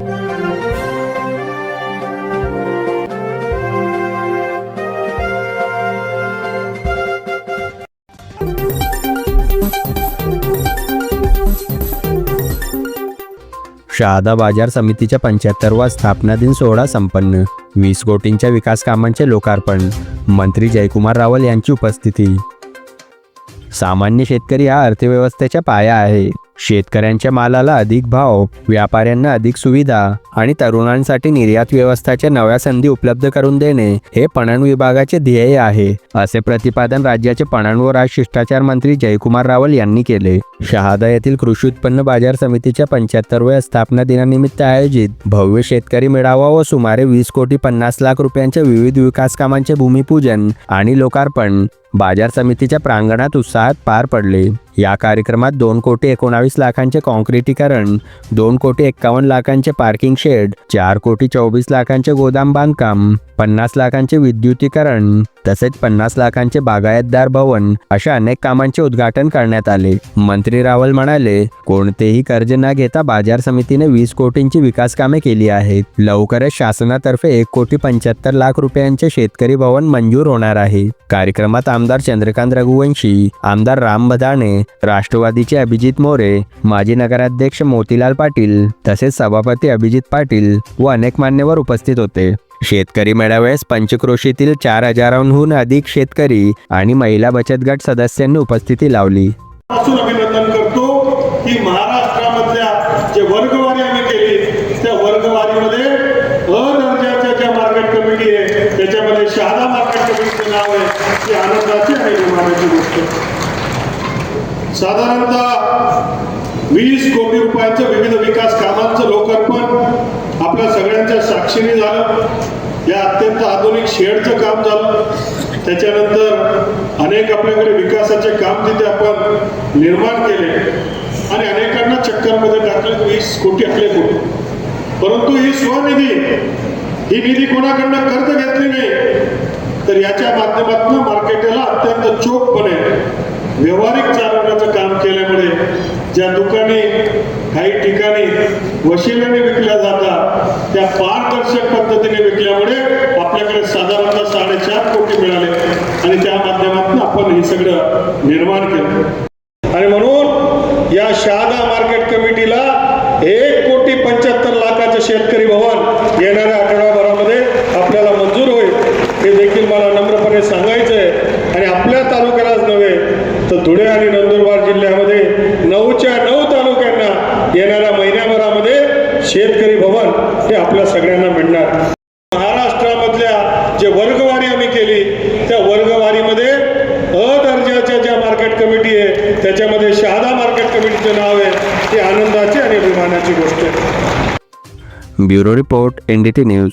शहादा बाजार समितीच्या पंच्याहत्तरवा स्थापना दिन सोहळा संपन्न. वीस कोटींच्या विकास कामांचे लोकार्पण. मंत्री जयकुमार रावल यांची उपस्थिती. सामान्य शेतकरी हा अर्थव्यवस्थेचा पाया आहे. शेतकऱ्यांच्या मालाला अधिक भाव व्यापाऱ्यांना अधिक सुविधा आणि तरुणांसाठी निर्यात व्यवस्थाच्या नव्या संधी उपलब्ध करून देणे हे पणन विभागाचे ध्येय आहे असे प्रतिपादन राज्याचे पणन व राज शिष्टाचार मंत्री जयकुमार रावल यांनी केले. शहादा येथील कृषी उत्पन्न बाजार समितीच्या पंच्याहत्तरव्या स्थापना दिनानिमित्त आयोजित भव्य शेतकरी मेळावा व सुमारे वीस कोटी पन्नास लाख रुपयांच्या विविध विकास कामांचे भूमिपूजन आणि लोकार्पण बाजार समितीच्या प्रांगणात उत्साहात पार पडले. या कार्यक्रमात दोन कोटी एकोणावीस लाखांचे कॉन्क्रिटीकरण दोन कोटी एक्कावन्न लाखांचे पार्किंग शेड चार कोटी चोवीस लाखांचे गोदाम बांधकाम पन्नास लाखांचे विद्युतीकरण तसेच पन्नास लाखांचे बागायतदार भवन अशा अनेक कामांचे उद्घाटन करण्यात आले. मंत्री रावल म्हणाले कोणतेही कर्ज न घेता बाजार समितीने वीस कोटींची विकास कामे केली आहेत. लवकरच शासनातर्फे एक कोटी पंच्याहत्तर लाख रुपयांचे शेतकरी भवन मंजूर होणार आहे. कार्यक्रमात आमदार चंद्रकांत रघुवंशी आमदार राम बदाणे राष्ट्रवादीचे अभिजित मोरे माजी नगराध्यक्ष मोतीलाल पाटील तसेच सभापती अभिजित पाटील व अनेक मान्यवर उपस्थित होते. शेतकरी मेळाव्यास पंचक्रोशीतील चार हजारांहून अधिक शेतकरी आणि महिला बचत गट सदस्यांनी उपस्थिती लावली. अभिनंदन करतो की महाराष्ट्रामधल्या जे वर्गवारी आम्ही केली त्या वर्गवारीमध्ये अ दर्जाच्या ज्या मार्केट कमिटी आहे त्याच्यामध्ये शहादा मार्केट कमिटीचं नाव आहे ही आनंदाची आणि गोष्ट साधारणतः वीस कोटी रुपयांचं विविध विकास कामांचं लोकार्पण आपल्या सगळ्यांच्या साक्षीने झालं. या अत्यंत आधुनिक शेडचं काम झालं. त्याच्यानंतर अनेक आपल्याकडे विकासाचे काम तिथे आपण निर्माण केले आणि अनेकांना चक्करमध्ये टाकले. वीस कोटी आपले कोटी परंतु ही स्वनिधी ही निधी कोणाकडनं कर्ज घेतली नाही? तर याच्या माध्यमातून ज्या दुकाने काही ठिकाणी वशिल्याने विकल्या जातात त्या पारदर्शक पद्धतीने विकल्यामुळे आपल्याकडे साधारणतः साडेचार कोटी मिळाले. आणि त्या माध्यमातून आपण हे सगळं निर्माण केलं. आणि म्हणून या शहादा मार्केट कमिटीला एक कोटी पंच्याहत्तर लाखाचं शेतकरी भवन येणाऱ्या आठवड्याभरामध्ये आपल्याला मंजूर होईल. हे देखील मला नम्रपणे सांगायचं आहे आणि आपल्या तालुक्यालाच नव्हे तर धुळे आणि नंदुरबार जिल्ह्यामध्ये नऊच्या नऊ तालुक्यांना येणाऱ्या महिन्याभरामध्ये शेतकरी भवन हे आपल्या सगळ्यांना मिळणार महाराष्ट्रामधल्या जे वर्गवारी आम्ही केली त्या वर्गवारीमध्ये अ दर्जाच्या ज्या मार्केट कमिटी आहे त्याच्यामध्ये शहादा मार्केट कमिटीचं नाव आहे. ती आनंदाची आणि अभिमानाची गोष्ट आहे. Bureau report NDT news.